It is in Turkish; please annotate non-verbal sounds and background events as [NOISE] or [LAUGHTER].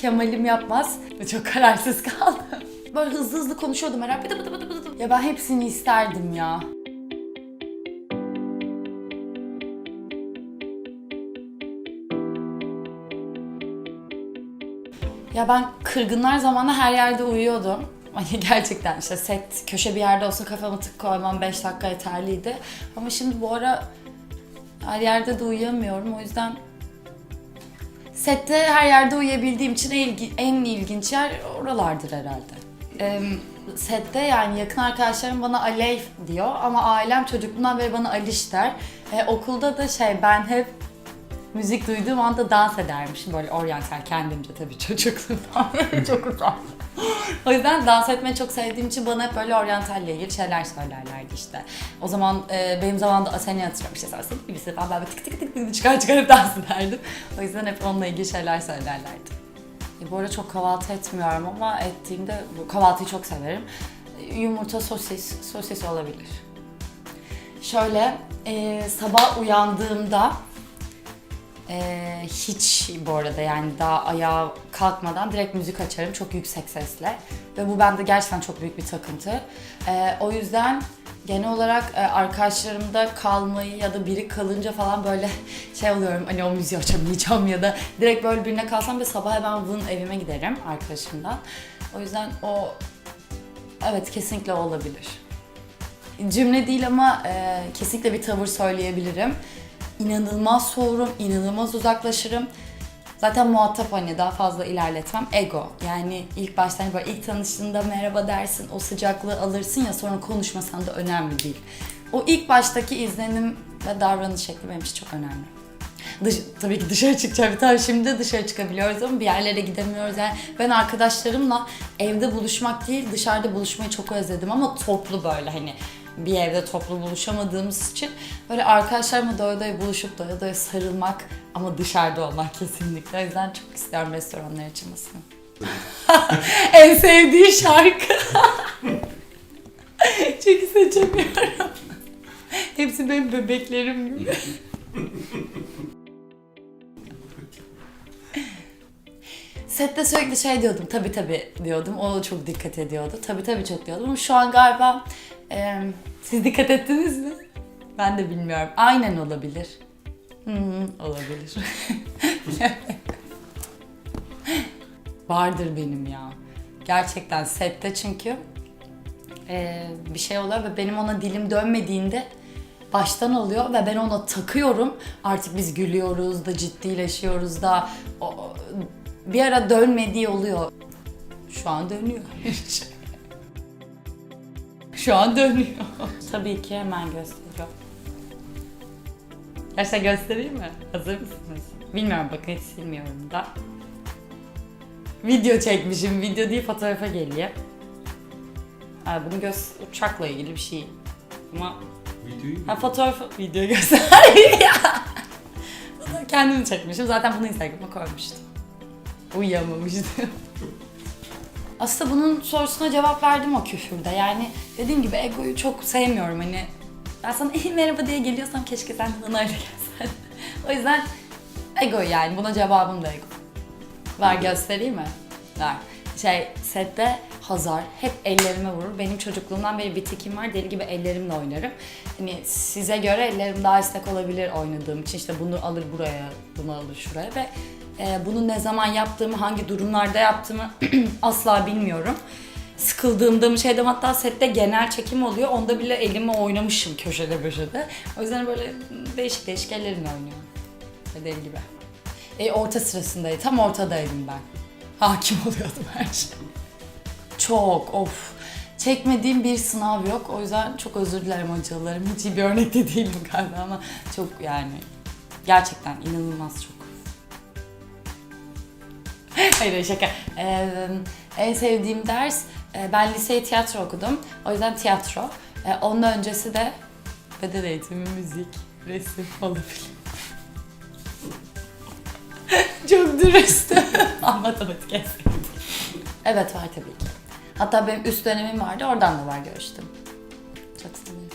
Kemal'im yapmaz. Çok kararsız kaldım. [LAUGHS] Böyle hızlı hızlı konuşuyordum herhalde. Bıdı bıdı bıdı bıdı. Ya ben hepsini isterdim ya. Ya ben kırgınlar zamanı her yerde uyuyordum. Hani [LAUGHS] gerçekten işte set köşe bir yerde olsa kafamı tık koymam 5 dakika yeterliydi. Ama şimdi bu ara her yerde de uyuyamıyorum. O yüzden sette her yerde uyuyabildiğim için en, ilgi- en ilginç yer oralardır herhalde. Ee, sette yani yakın arkadaşlarım bana Alev diyor ama ailem çocukluğumdan beri bana Aliş der. Ee, okulda da şey ben hep müzik duyduğum anda dans edermişim böyle oryantal kendimce tabii çocukluğumdan [LAUGHS] çok utandım. [GASPS] o yüzden dans etmeyi çok sevdiğim için bana hep böyle oryantalle ilgili şeyler söylerlerdi işte. O zaman e, benim zamanımda seni hatırlıyorum işte sen gibisi falan böyle tık tık tık tık çıkar çıkarıp dans ederdim. O yüzden hep onunla ilgili şeyler söylerlerdi. E, bu arada çok kahvaltı etmiyorum ama ettiğimde bu kahvaltıyı çok severim. E, Yumurta, sosis, sosis olabilir. Şöyle e, sabah uyandığımda ee, hiç bu arada yani daha ayağa kalkmadan direkt müzik açarım çok yüksek sesle ve bu bende gerçekten çok büyük bir takıntı. Ee, o yüzden genel olarak e, arkadaşlarımda kalmayı ya da biri kalınca falan böyle [LAUGHS] şey oluyorum hani o müziği açamayacağım ya da direkt böyle birine kalsam ve sabah hemen vın evime giderim arkadaşımdan. O yüzden o evet kesinlikle olabilir. Cümle değil ama e, kesinlikle bir tavır söyleyebilirim. İnanılmaz soğurum, inanılmaz uzaklaşırım. Zaten muhatap hani daha fazla ilerletmem. Ego. Yani ilk başta hani böyle ilk tanıştığında merhaba dersin, o sıcaklığı alırsın ya sonra konuşmasan da önemli değil. O ilk baştaki izlenim ve davranış şekli benim için çok önemli. Dış, tabii ki dışarı çıkacağım. Tabii şimdi dışarı çıkabiliyoruz ama bir yerlere gidemiyoruz. Yani ben arkadaşlarımla evde buluşmak değil dışarıda buluşmayı çok özledim ama toplu böyle hani bir evde toplu buluşamadığımız için böyle arkadaşlarımla doya doya buluşup doya doya sarılmak ama dışarıda olmak kesinlikle. O yüzden çok istiyorum restoranlar açılmasını. [LAUGHS] en sevdiği şarkı. [LAUGHS] Çünkü seçemiyorum. Hepsi benim bebeklerim gibi. [LAUGHS] Sette sürekli şey diyordum, tabii tabii diyordum. O çok dikkat ediyordu. Tabii tabii çok diyordum ama şu an galiba e, siz dikkat ettiniz mi? Ben de bilmiyorum. Aynen olabilir. Hı hı, olabilir. Vardır benim ya. Gerçekten sette çünkü e, bir şey oluyor ve benim ona dilim dönmediğinde baştan oluyor ve ben ona takıyorum. Artık biz gülüyoruz da ciddileşiyoruz da o, o- bir ara dönmediği oluyor. Şu an dönüyor. [LAUGHS] Şu an dönüyor. Tabii ki hemen gösteriyor. Gerçekten göstereyim mi? Hazır mısınız? Bilmiyorum bakın hiç silmiyorum da. Video çekmişim. Video değil fotoğrafa geliyor. Ha, bunu göz uçakla ilgili bir şey. Ama Videoyu ha, fotoğraf video göster ya. Bunu Kendim çekmişim. Zaten bunu Instagram'a koymuştum. Uyuyamamıştım. [LAUGHS] Aslında bunun sorusuna cevap verdim o küfürde. Yani dediğim gibi egoyu çok sevmiyorum. Hani ben sana iyi merhaba diye geliyorsam keşke sen bana öyle gelsen. [LAUGHS] o yüzden ego yani. Buna cevabım da ego. Ver göstereyim mi? Ver. Şey sette Hazar hep ellerime vurur. Benim çocukluğumdan beri bir tikim var. Deli gibi ellerimle oynarım. Hani size göre ellerim daha esnek olabilir oynadığım için. İşte bunu alır buraya, bunu alır şuraya ve e, bunu ne zaman yaptığımı, hangi durumlarda yaptığımı [CLEARS THROAT] asla bilmiyorum. Sıkıldığımda mı şeyde hatta sette genel çekim oluyor. Onda bile elimi oynamışım köşede köşede. O yüzden böyle değişik değişik ellerimle oynuyorum. Deli gibi. E, orta sırasındaydı. Tam ortadaydım ben. Hakim [LAUGHS] oluyordum her şeye. Çok of. Çekmediğim bir sınav yok. O yüzden çok özür dilerim hocalarım. Hiç iyi bir örnek de [LAUGHS] değilim galiba ama çok yani gerçekten inanılmaz çok. [LAUGHS] Hayır şaka. Ee, en sevdiğim ders, e, ben liseye tiyatro okudum. O yüzden tiyatro. E, ondan öncesi de beden eğitimi, müzik, resim olabilir. [LAUGHS] Çok dürüstüm. [LAUGHS] Ama matematik en. Evet var tabii ki. Hatta benim üst dönemim vardı, oradan da var görüştüm. Çok sevindim.